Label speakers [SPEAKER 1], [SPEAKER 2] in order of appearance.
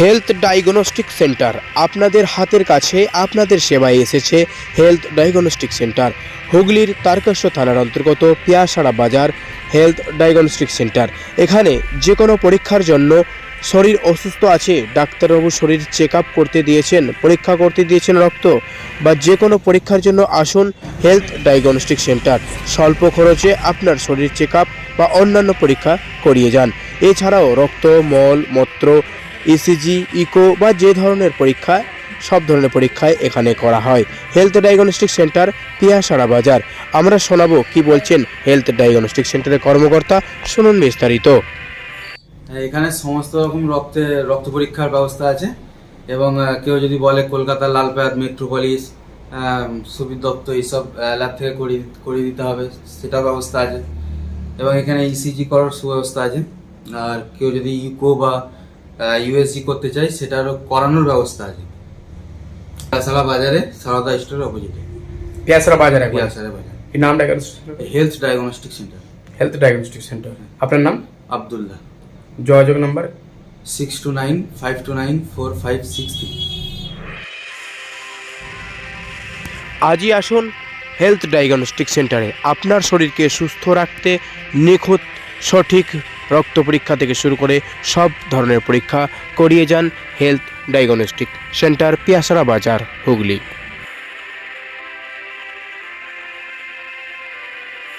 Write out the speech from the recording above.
[SPEAKER 1] Health diagnostic centre আপনাদের হাতের কাছে আপনাদের সেবায় এসেছে হেলথ ডায়াগনস্টিক সেন্টার। হুগলির তারকেশ্ব থানার অন্তর্গত পিয়াসাড়া বাজার হেলথ ডায়াগনস্টিক সেন্টার। এখানে যে কোনো পরীক্ষার জন্য শরীর অসুস্থ আছে, ডাক্তারবাবু শরীর চেক করতে দিয়েছেন, পরীক্ষা করতে দিয়েছেন রক্ত, বা যে কোনো পরীক্ষার জন্য আসুন হেলথ ডায়াগনস্টিক সেন্টার। স্বল্প খরচে আপনার শরীর চেক বা অন্যান্য পরীক্ষা করিয়ে যান। এছাড়াও রক্ত, মল, মূত্র ইসিজি ইকো বা যে ধরনের পরীক্ষা সব ধরনের পরীক্ষায় এখানে করা হয়। হেলথ ডায়াগনস্টিক সেন্টার পিয়াসারা বাজার। আমরা শোনাবো কি বলছেন হেলথ ডায়াগনস্টিক সেন্টারের কর্মকর্তা। শুনুন বিস্তারিত।
[SPEAKER 2] এখানে সমস্ত রকম রক্তে, রক্ত পরীক্ষার ব্যবস্থা আছে এবং কেউ যদি বলে কলকাতার লালপাত মেট্রোপলিস সুবির দত্ত, এইসব ল্যাব থেকে করিয়ে করিয়ে দিতে হবে, সেটার ব্যবস্থা আছে। এবং এখানে ইসিজি করার সুব্যবস্থা আছে। আর কেউ যদি ইকো বা ইউএসজি করতে চায় সেটারও করানোর ব্যবস্থা আছে। সালা বাজারে সারদা স্টোর অপোজিটে
[SPEAKER 3] পিয়াসরা বাজার
[SPEAKER 2] পিয়াসারে বাজার।
[SPEAKER 3] কি নাম diagnostic
[SPEAKER 2] health diagnostic centre
[SPEAKER 3] health diagnostic centre আপনার নাম?
[SPEAKER 2] আবদুল্লাহ।
[SPEAKER 3] যোগাযোগ number?
[SPEAKER 2] Six two nine five two nine four five six three
[SPEAKER 1] আজই আসুন হেলথ ডায়াগনস্টিক সেন্টারে আপনার শরীরকে সুস্থ রাখতে নিখুঁত সঠিক রক্ত পরীক্ষা থেকে শুরু করে সব ধরনের পরীক্ষা করিয়ে যান হেলথ ডায়াগনস্টিক সেন্টার পিয়াসরা বাজার, হুগলি।